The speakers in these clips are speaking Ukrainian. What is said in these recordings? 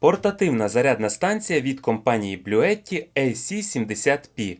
Портативна зарядна станція від компанії Bluetti AC70P.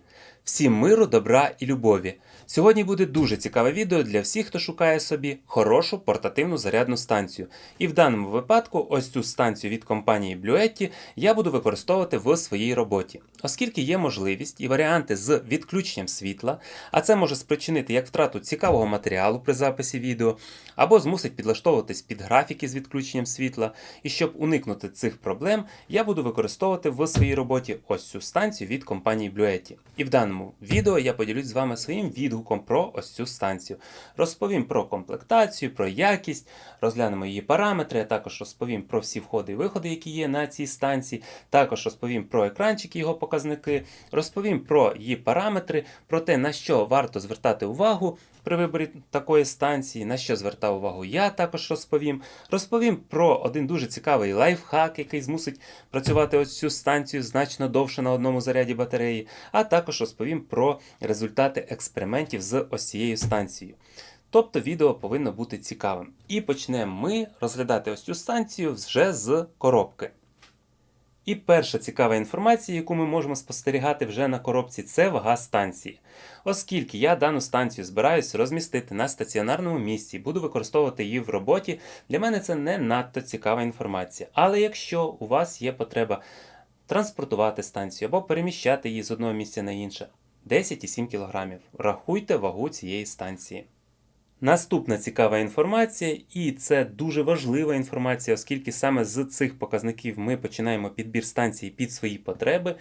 Всім миру, добра і любові. Сьогодні буде дуже цікаве відео для всіх, хто шукає собі хорошу портативну зарядну станцію. І в даному випадку ось цю станцію від компанії Bluetti я буду використовувати в своїй роботі, оскільки є можливість і варіанти з відключенням світла, а це може спричинити як втрату цікавого матеріалу при записі відео, або змусить підлаштовуватись під графіки з відключенням світла. І щоб уникнути цих проблем, я буду використовувати в своїй роботі ось цю станцію від компанії Bluetti. І в даному відео я поділюсь з вами своїм відгуком про ось цю станцію. Розповім про комплектацію, про якість, розглянемо її параметри, а також розповім про всі входи і виходи, які є на цій станції. Також розповім про екранчики, його показники, розповім про її параметри, про те, на що варто звертати увагу при виборі такої станції, на що звертав увагу я також розповім. Розповім про один дуже цікавий лайфхак, який змусить працювати ось цю станцію значно довше на одному заряді батареї, а також розповім про результати експериментів з ось цією станцією. Тобто відео повинно бути цікавим. І почнемо ми розглядати ось цю станцію вже з коробки. І перша цікава інформація, яку ми можемо спостерігати вже на коробці, це вага станції. Оскільки я дану станцію збираюсь розмістити на стаціонарному місці буду використовувати її в роботі, для мене це не надто цікава інформація. Але якщо у вас є потреба транспортувати станцію або переміщати її з одного місця на інше, 10,7 кг. Рахуйте вагу цієї станції. Наступна цікава інформація, і це дуже важлива інформація, оскільки саме з цих показників ми починаємо підбір станції під свої потреби.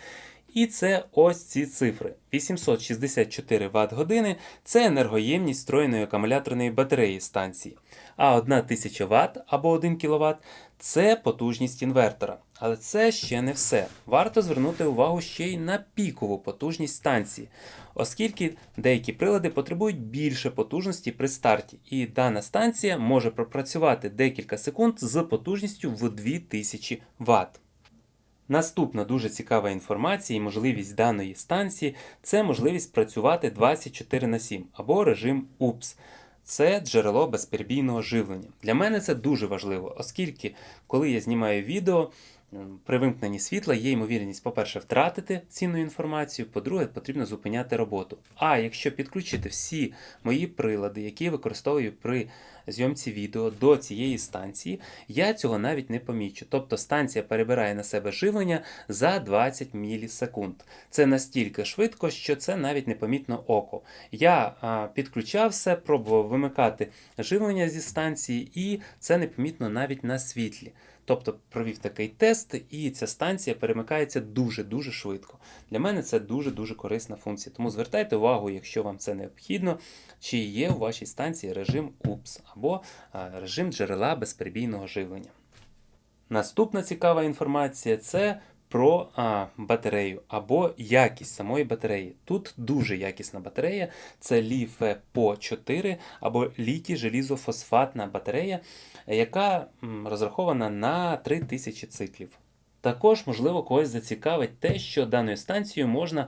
І це ось ці цифри: 864 Вт години це енергоємність встроєної акумуляторної батареї станції. А 1000 Вт або 1 кВт це потужність інвертора. Але це ще не все. Варто звернути увагу ще й на пікову потужність станції, оскільки деякі прилади потребують більше потужності при старті, і дана станція може пропрацювати декілька секунд з потужністю в 2000 Вт. Наступна дуже цікава інформація і можливість даної станції це можливість працювати 24 на 7 або режим UPS. Це джерело безперебійного живлення. Для мене це дуже важливо, оскільки, коли я знімаю відео, при вимкненні світла є ймовірність, по-перше, втратити цінну інформацію, по-друге, потрібно зупиняти роботу. А якщо підключити всі мої прилади, які я використовую при зйомці відео до цієї станції, я цього навіть не помічу. Тобто станція перебирає на себе живлення за 20 мілісекунд. Це настільки швидко, що це навіть непомітно око. Я а, підключав все, пробував вимикати живлення зі станції, і це непомітно навіть на світлі. Тобто провів такий тест, і ця станція перемикається дуже-дуже швидко. Для мене це дуже-дуже корисна функція. Тому звертайте увагу, якщо вам це необхідно, чи є у вашій станції режим UPS або режим джерела безперебійного живлення. Наступна цікава інформація це про а, батарею або якість самої батареї. Тут дуже якісна батарея, це LiFePO 4 або літій желізофосфатна батарея, яка розрахована на 3000 циклів. Також, можливо, когось зацікавить те, що даною станцією можна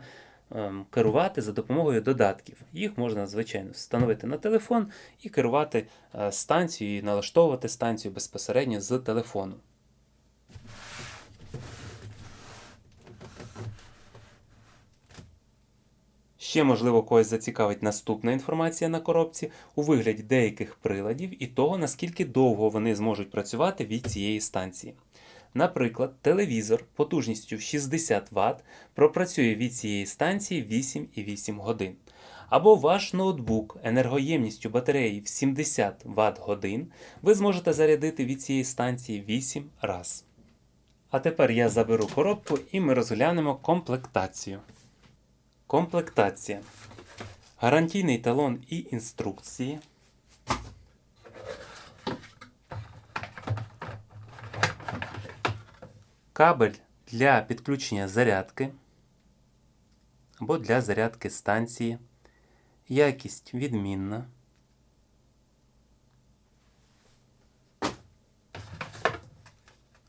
керувати за допомогою додатків. Їх можна, звичайно, встановити на телефон і керувати е, станцією, і налаштовувати станцію безпосередньо з телефону. Ще, можливо, когось зацікавить наступна інформація на коробці у вигляді деяких приладів і того, наскільки довго вони зможуть працювати від цієї станції. Наприклад, телевізор потужністю 60 Вт пропрацює від цієї станції 8,8 годин. Або ваш ноутбук енергоємністю батареї в 70 Вт годин ви зможете зарядити від цієї станції 8 раз. А тепер я заберу коробку і ми розглянемо комплектацію. Комплектація. Гарантійний талон і інструкції. Кабель для підключення зарядки або для зарядки станції. Якість відмінна.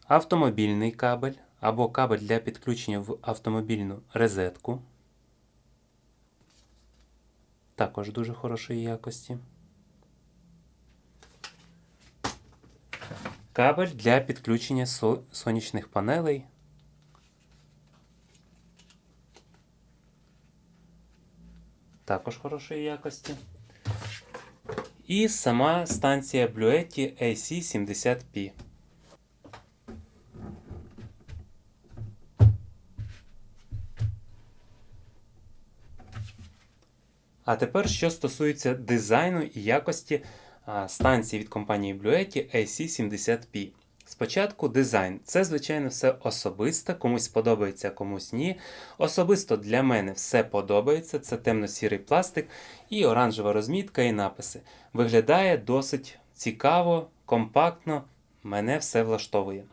Автомобільний кабель або кабель для підключення в автомобільну розетку. Також дуже хорошої якості. Кабель для підключення сонячних панелей. Також хорошої якості. І сама станція Bluetti AC70P. А тепер, що стосується дизайну і якості станції від компанії Bluetti AC70P. Спочатку дизайн. Це, звичайно, все особисте, комусь подобається, комусь ні. Особисто для мене все подобається. Це темно-сірий пластик і оранжева розмітка і написи. Виглядає досить цікаво, компактно. Мене все влаштовує.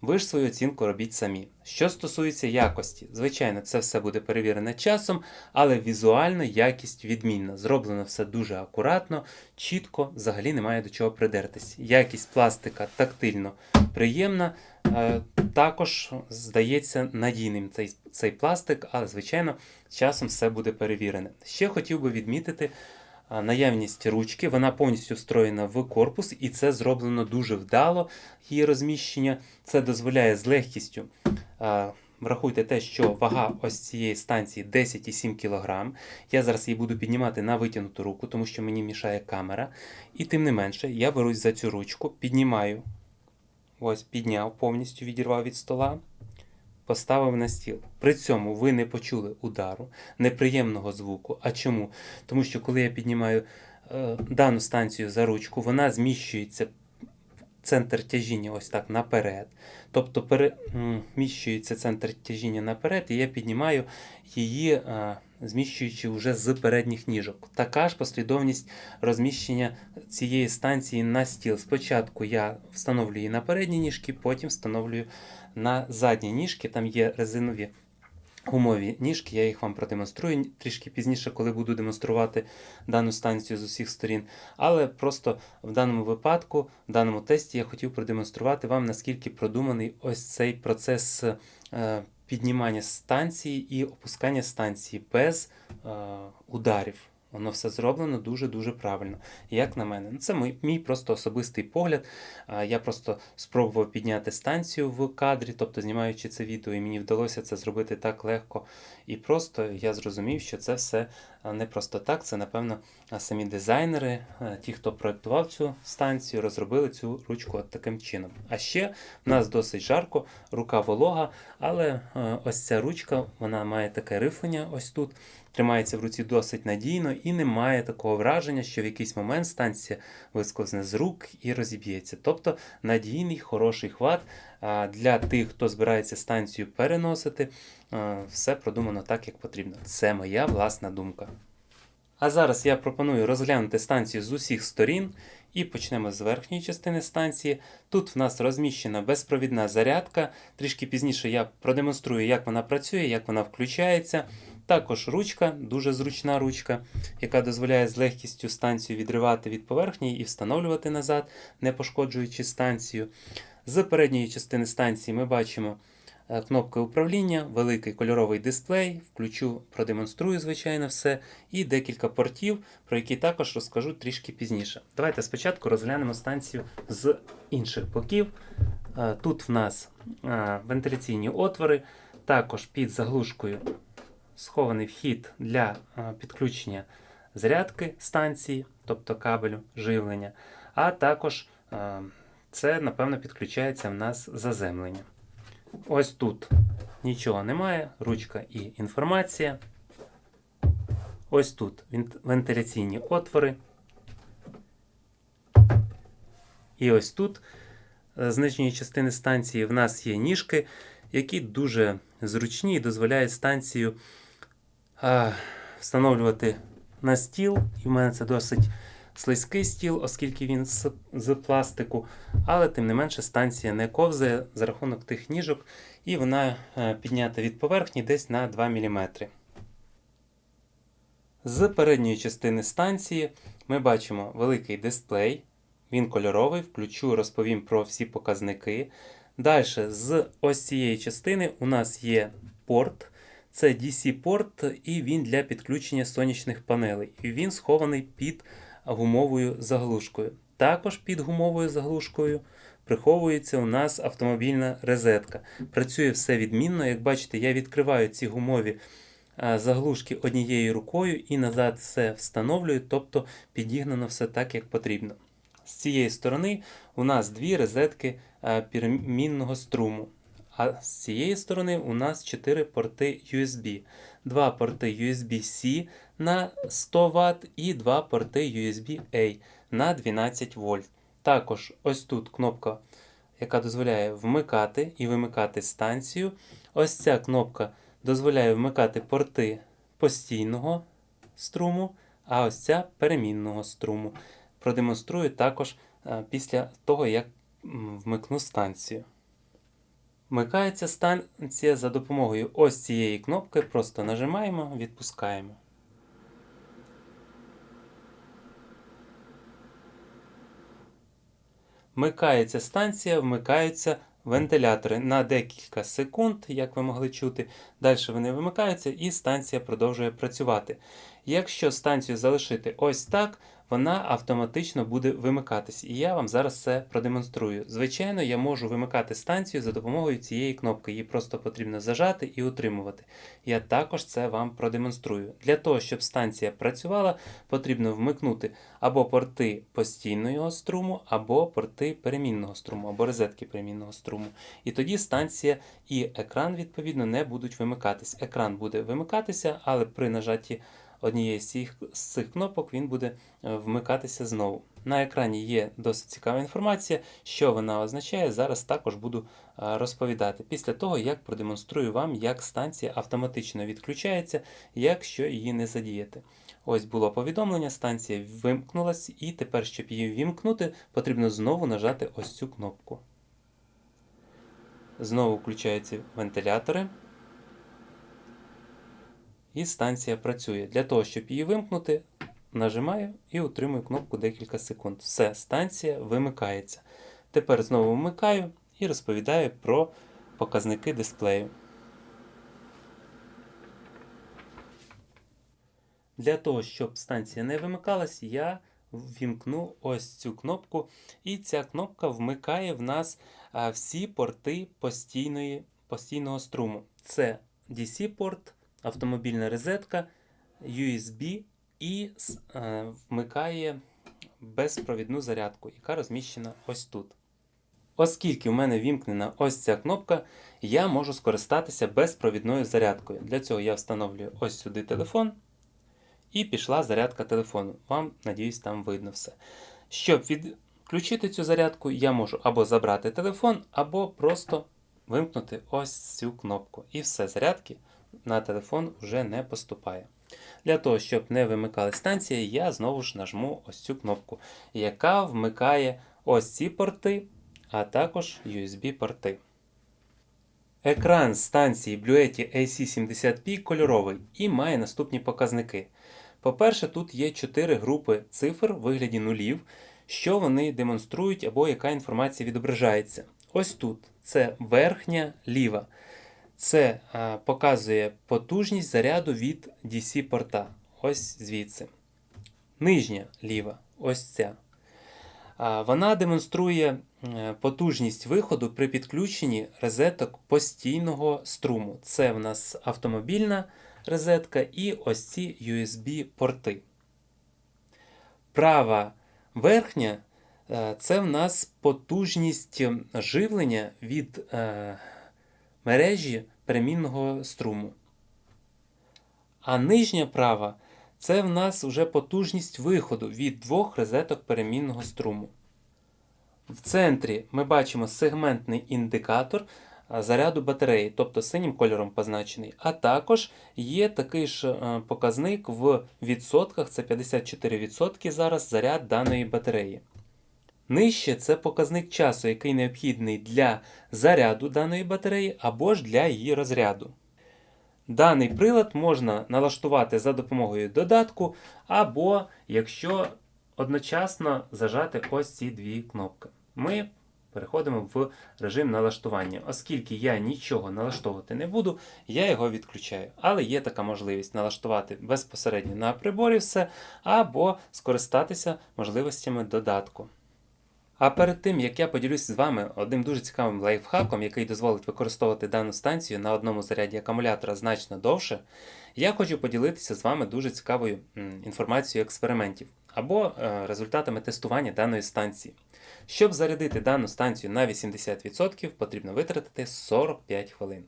Ви ж свою оцінку робіть самі. Що стосується якості, звичайно, це все буде перевірене часом, але візуально якість відмінна. Зроблено все дуже акуратно, чітко, взагалі немає до чого придертись. Якість пластика тактильно приємна. е, Також здається надійним цей, цей пластик, але, звичайно, часом все буде перевірене. Ще хотів би відмітити наявність ручки. Вона повністю встроєна в корпус, і це зроблено дуже вдало. Її розміщення це дозволяє з легкістю. Врахуйте те, що вага ось цієї станції 10,7 кг. Я зараз її буду піднімати на витягнуту руку, тому що мені мішає камера. І тим не менше, я берусь за цю ручку, піднімаю. Ось підняв, повністю відірвав від стола, поставив на стіл. При цьому ви не почули удару, неприємного звуку. А чому? Тому що коли я піднімаю е, дану станцію за ручку, вона зміщується центр тяжіння ось так наперед. Тобто переміщується центр тяжіння наперед, і я піднімаю її, е, зміщуючи вже з передніх ніжок. Така ж послідовність розміщення цієї станції на стіл. Спочатку я встановлюю її на передні ніжки, потім встановлюю на задні ніжки. Там є резинові гумові ніжки, я їх вам продемонструю трішки пізніше, коли буду демонструвати дану станцію з усіх сторін. Але просто в даному випадку, в даному тесті, я хотів продемонструвати вам, наскільки продуманий ось цей процес е, піднімання станції і опускання станції без е, ударів. Воно все зроблено дуже-дуже правильно. Як на мене, ну це мій, мій просто особистий погляд. Я просто спробував підняти станцію в кадрі, тобто знімаючи це відео, і мені вдалося це зробити так легко. І просто я зрозумів, що це все не просто так. Це, напевно, самі дизайнери, ті, хто проєктував цю станцію, розробили цю ручку от таким чином. А ще в нас досить жарко, рука волога, але ось ця ручка вона має таке рифлення ось тут. Тримається в руці досить надійно і немає такого враження, що в якийсь момент станція висковзне з рук і розіб'ється. Тобто надійний, хороший хват для тих, хто збирається станцію переносити. Все продумано так, як потрібно. Це моя власна думка. А зараз я пропоную розглянути станцію з усіх сторін. І почнемо з верхньої частини станції. Тут в нас розміщена безпровідна зарядка. Трішки пізніше я продемонструю, як вона працює, як вона включається. Також ручка, дуже зручна ручка, яка дозволяє з легкістю станцію відривати від поверхні і встановлювати назад, не пошкоджуючи станцію. З передньої частини станції ми бачимо е, кнопки управління, великий кольоровий дисплей, включу, продемонструю, звичайно, все, і декілька портів, про які також розкажу трішки пізніше. Давайте спочатку розглянемо станцію з інших боків. Е, Тут в нас е, вентиляційні отвори, також під заглушкою схований вхід для е, підключення зарядки станції, тобто кабелю живлення, а також е, це, напевно, підключається в нас заземлення. Ось тут нічого немає, ручка і інформація. Ось тут вентиляційні отвори. І ось тут е, з нижньої частини станції в нас є ніжки, які дуже зручні і дозволяють станцію встановлювати на стіл. І в мене це досить слизький стіл, оскільки він з, з пластику. Але тим не менше станція не ковзає за рахунок тих ніжок, і вона е, піднята від поверхні десь на 2 мм. З передньої частини станції ми бачимо великий дисплей. Він кольоровий, включу, розповім про всі показники. Далі, з ось цієї частини у нас є порт. Це DC-порт, і він для підключення сонячних панелей. І він схований під гумовою заглушкою. Також під гумовою заглушкою приховується у нас автомобільна розетка. Працює все відмінно. Як бачите, я відкриваю ці гумові заглушки однією рукою і назад все встановлюю, тобто підігнано все так, як потрібно. З цієї сторони у нас дві розетки а, струму. А з цієї сторони у нас 4 порти USB. Два порти USB-C на 100 Вт і два порти USB-A на 12 вольт. Також ось тут кнопка, яка дозволяє вмикати і вимикати станцію. Ось ця кнопка дозволяє вмикати порти постійного струму, а ось ця перемінного струму. Продемонструю також е, після того, як вмикну станцію. Вмикається станція за допомогою ось цієї кнопки. Просто нажимаємо, відпускаємо. Вмикається станція, вмикаються вентилятори на декілька секунд, як ви могли чути. Далі вони вимикаються і станція продовжує працювати. Якщо станцію залишити ось так, вона автоматично буде вимикатись. І я вам зараз це продемонструю. Звичайно, я можу вимикати станцію за допомогою цієї кнопки. Її просто потрібно зажати і утримувати. Я також це вам продемонструю. Для того, щоб станція працювала, потрібно вмикнути або порти постійного струму, або порти перемінного струму, або розетки перемінного струму. І тоді станція і екран, відповідно, не будуть вимикатись. Екран буде вимикатися, але при нажатті однієї з цих, кнопок він буде е, вмикатися знову. На екрані є досить цікава інформація, що вона означає. Зараз також буду е, розповідати після того, як продемонструю вам, як станція автоматично відключається, якщо її не задіяти. Ось було повідомлення, станція вимкнулась, і тепер, щоб її вімкнути, потрібно знову нажати ось цю кнопку. Знову включаються вентилятори. І станція працює. Для того, щоб її вимкнути, нажимаю і утримую кнопку декілька секунд. Все, станція вимикається. Тепер знову вмикаю і розповідаю про показники дисплею. Для того, щоб станція не вимикалась, я ввімкну ось цю кнопку. І ця кнопка вмикає в нас всі порти постійної, постійного струму. Це DC-порт, автомобільна розетка, USB і е, вмикає безпровідну зарядку, яка розміщена ось тут. Оскільки в мене вімкнена ось ця кнопка, я можу скористатися безпровідною зарядкою. Для цього я встановлюю ось сюди телефон і пішла зарядка телефону. Вам, надіюсь, там видно все. Щоб відключити цю зарядку, я можу або забрати телефон, або просто вимкнути ось цю кнопку. І все, зарядки на телефон вже не поступає. Для того, щоб не вимикали станції, я знову ж нажму ось цю кнопку, яка вмикає ось ці порти, а також USB-порти. Екран станції Bluetti AC70P кольоровий і має наступні показники. По-перше, тут є 4 групи цифр в вигляді нулів, що вони демонструють або яка інформація відображається. Ось тут це верхня ліва. Це а, показує потужність заряду від DC-порта. Ось звідси. Нижня ліва, ось ця. А, Вона демонструє е, потужність виходу при підключенні розеток постійного струму. Це в нас автомобільна розетка і ось ці USB-порти. Права верхня е, це в нас потужність живлення від е, мережі перемінного струму. А нижня права це в нас вже потужність виходу від двох розеток перемінного струму. В центрі ми бачимо сегментний індикатор заряду батареї, тобто синім кольором позначений. А також є такий ж е, показник в відсотках, це 54% зараз заряд даної батареї. Нижче це показник часу, який необхідний для заряду даної батареї або ж для її розряду. Даний прилад можна налаштувати за допомогою додатку, або якщо одночасно зажати ось ці дві кнопки. Ми переходимо в режим налаштування. Оскільки я нічого налаштовувати не буду, я його відключаю. Але є така можливість налаштувати безпосередньо на приборі все, або скористатися можливостями додатку. А перед тим, як я поділюсь з вами одним дуже цікавим лайфхаком, який дозволить використовувати дану станцію на одному заряді акумулятора значно довше, я хочу поділитися з вами дуже цікавою інформацією експериментів або е, результатами тестування даної станції. Щоб зарядити дану станцію на 80%, потрібно витратити 45 хвилин.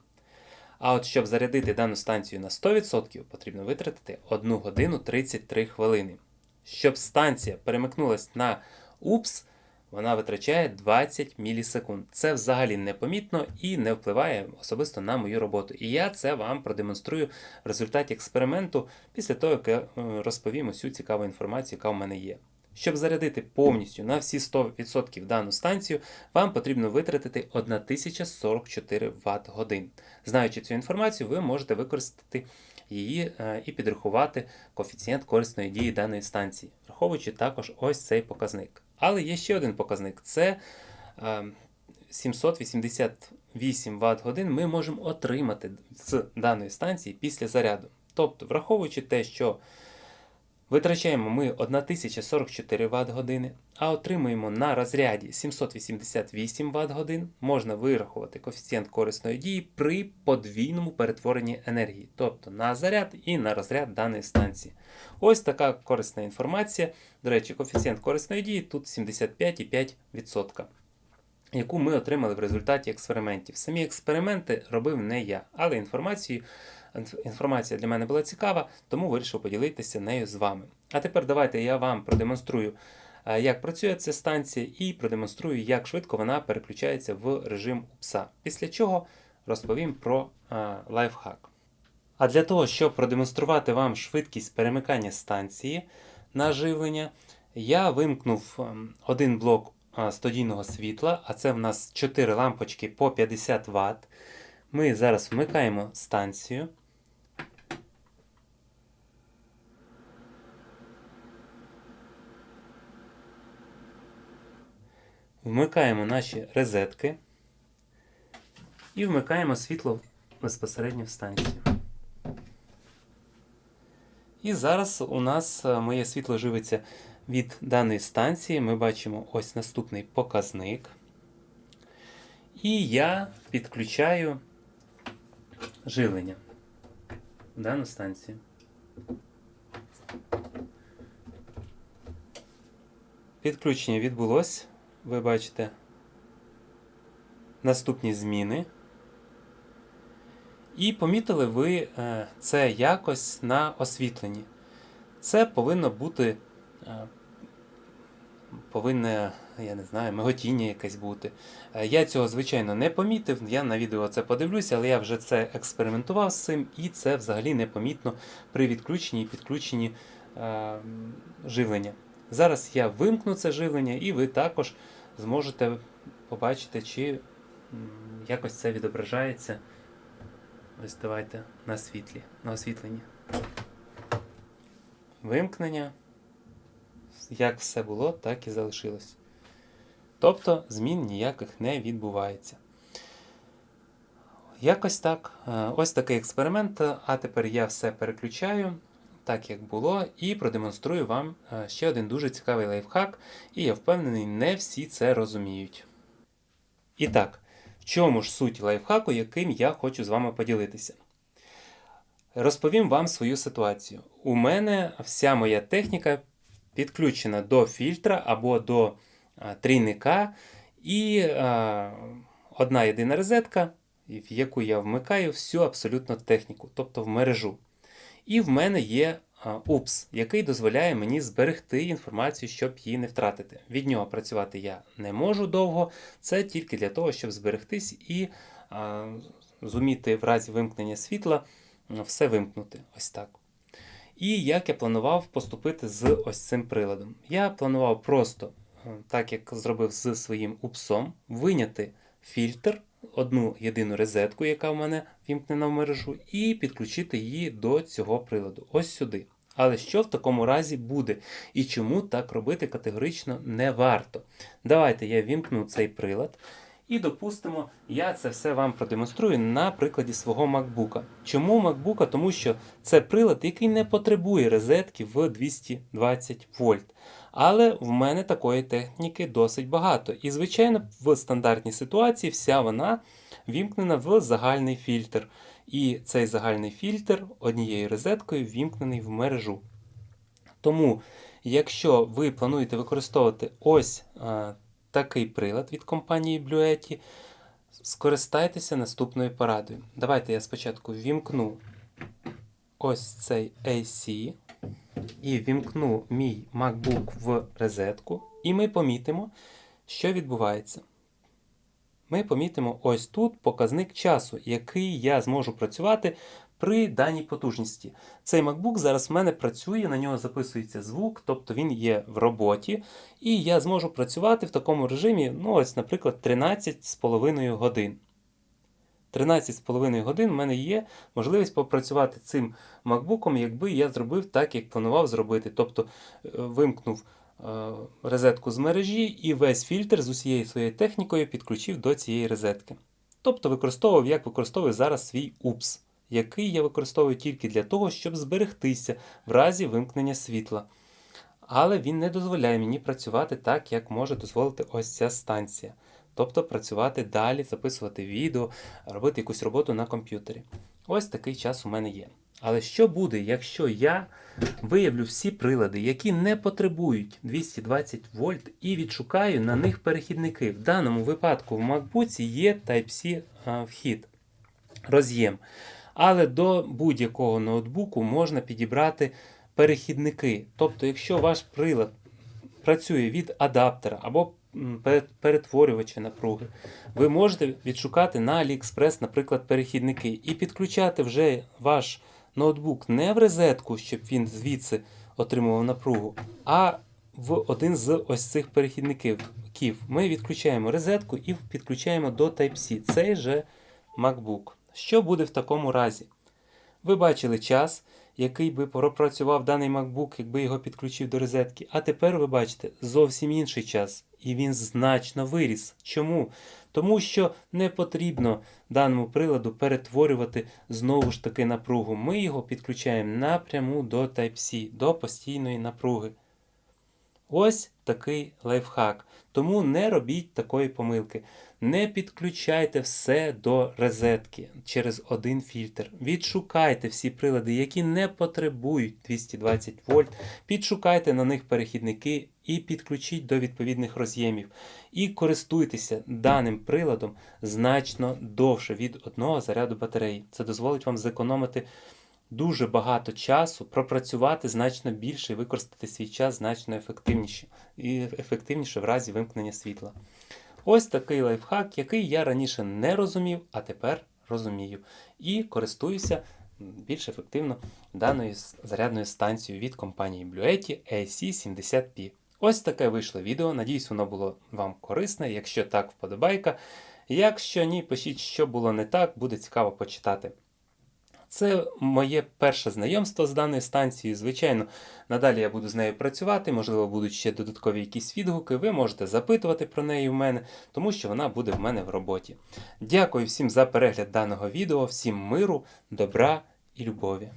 А от щоб зарядити дану станцію на 100%, потрібно витратити 1 годину 33 хвилини. Щоб станція перемикнулась на УПС, вона витрачає 20 мілісекунд. Це взагалі непомітно і не впливає особисто на мою роботу. І я це вам продемонструю в результаті експерименту після того, як е, розповім усю цікаву інформацію, яка в мене є. Щоб зарядити повністю на всі 100% дану станцію, вам потрібно витратити 1044 Вт годин. Знаючи цю інформацію, ви можете використати її е, і підрахувати коефіцієнт корисної дії даної станції, враховуючи також ось цей показник. Але є ще один показник: це е, 788 Вт годин ми можемо отримати з даної станції після заряду. Тобто, враховуючи те, що Витрачаємо ми 1044 Вт години, а отримуємо на розряді 788 Вт годин. Можна вирахувати коефіцієнт корисної дії при подвійному перетворенні енергії, тобто на заряд і на розряд даної станції. Ось така корисна інформація. До речі, коефіцієнт корисної дії тут 75,5%. Яку ми отримали в результаті експериментів. Самі експерименти робив не я, але інформацію Інф- Інформація для мене була цікава, тому вирішив поділитися нею з вами. А тепер давайте я вам продемонструю, е, як працює ця станція, і продемонструю, як швидко вона переключається в режим УПСа. Після чого розповім про е, лайфхак. А для того, щоб продемонструвати вам швидкість перемикання станції на живлення, я вимкнув ем, один блок е, студійного світла, а це в нас 4 лампочки по 50 Вт. Ми зараз вмикаємо станцію. Вмикаємо наші розетки і вмикаємо світло безпосередньо в станцію. І зараз у нас е, моє світло живиться від даної станції. Ми бачимо ось наступний показник. І я підключаю живлення в дану станцію. Підключення відбулось. Ви бачите наступні зміни. І помітили ви е, це якось на освітленні. Це повинно бути е, повинне, я не знаю, миготіння якесь бути. Е, Я цього, звичайно, не помітив. Я на відео це подивлюся, але я вже це експериментував з цим, і це взагалі непомітно при відключенні і підключенні живлення. Зараз я вимкну це живлення, і ви також зможете побачити, чи якось це відображається. Ось давайте на світлі, на освітленні. Вимкнення. Як все було, так і залишилось. Тобто змін ніяких не відбувається. Якось так. Е, Ось такий експеримент. А тепер я все переключаю, так як було, і продемонструю вам е, ще один дуже цікавий лайфхак, і я впевнений, не всі це розуміють. І так, в чому ж суть лайфхаку, яким я хочу з вами поділитися? Розповім вам свою ситуацію. У мене вся моя техніка підключена до фільтра або до трійника, і а, одна єдина розетка, в яку я вмикаю всю абсолютно техніку, тобто в мережу. І в мене є УПС, який дозволяє мені зберегти інформацію, щоб її не втратити. Від нього працювати я не можу довго, це тільки для того, щоб зберегтись і а, зуміти в разі вимкнення світла все вимкнути. Ось так. І як я планував поступити з ось цим приладом. Я планував просто, так як зробив з своїм упсом, виняти фільтр, одну єдину розетку, яка в мене вімкнена в мережу, і підключити її до цього приладу. Ось сюди. Але що в такому разі буде? І чому так робити категорично не варто? Давайте я вімкну цей прилад. І допустимо, я це все вам продемонструю на прикладі свого MacBook. Чому MacBook? Тому що це прилад, який не потребує розетки в 220 вольт. Але в мене такої техніки досить багато. І, звичайно, в стандартній ситуації вся вона вімкнена в загальний фільтр. І цей загальний фільтр однією розеткою вімкнений в мережу. Тому, якщо ви плануєте використовувати ось а, такий прилад від компанії Bluetti, скористайтеся наступною порадою. Давайте я спочатку вімкну ось цей AC і вімкну мій MacBook в розетку, і ми помітимо, що відбувається. Ми помітимо ось тут показник часу, який я зможу працювати при даній потужності. Цей MacBook зараз в мене працює, на нього записується звук, тобто він є в роботі, і я зможу працювати в такому режимі, ну ось, наприклад, 13,5 годин. 13,5 годин в мене є можливість попрацювати цим MacBook, якби я зробив так, як планував зробити. Тобто е, вимкнув е, розетку з мережі і весь фільтр з усією своєю технікою підключив до цієї розетки. Тобто використовував, як використовую зараз свій UPS, який я використовую тільки для того, щоб зберегтися в разі вимкнення світла. Але він не дозволяє мені працювати так, як може дозволити ось ця станція. Тобто працювати далі, записувати відео, робити якусь роботу на комп'ютері. Ось такий час у мене є. Але що буде, якщо я виявлю всі прилади, які не потребують 220 вольт, і відшукаю на них перехідники? В даному випадку в MacBook є Type-C вхід, роз'єм. Але до будь-якого ноутбуку можна підібрати перехідники. Тобто, якщо ваш прилад працює від адаптера або м, пере- перетворювача напруги, ви можете відшукати на AliExpress, наприклад, перехідники, і підключати вже ваш ноутбук не в розетку, щоб він звідси отримував напругу, а в один з ось цих перехідників. Ми відключаємо розетку і підключаємо до Type-C цей же MacBook. Що буде в такому разі? Ви бачили час, який би пропрацював даний MacBook, якби його підключив до розетки. А тепер ви бачите зовсім інший час, і він значно виріс. Чому? Тому що не потрібно даному приладу перетворювати знову ж таки напругу. Ми його підключаємо напряму до Type-C, до постійної напруги. Ось такий лайфхак. Тому не робіть такої помилки. Не підключайте все до розетки через один фільтр. Відшукайте всі прилади, які не потребують 220 вольт. Підшукайте на них перехідники і підключіть до відповідних роз'ємів. І користуйтеся даним приладом значно довше від одного заряду батареї. Це дозволить вам зекономити дуже багато часу, пропрацювати значно більше і використати свій час значно ефективніше і ефективніше в разі вимкнення світла. Ось такий лайфхак, який я раніше не розумів, а тепер розумію. І користуюся більш ефективно даною зарядною станцією від компанії Bluetti AC70P. Ось таке вийшло відео. Надіюсь, воно було вам корисне. Якщо так, вподобайка. Якщо ні, пишіть, що було не так, буде цікаво почитати. Це моє перше знайомство з даною станцією. Звичайно, надалі я буду з нею працювати, можливо, будуть ще додаткові якісь відгуки. Ви можете запитувати про неї в мене, тому що вона буде в мене в роботі. Дякую всім за перегляд даного відео, всім миру, добра і любові.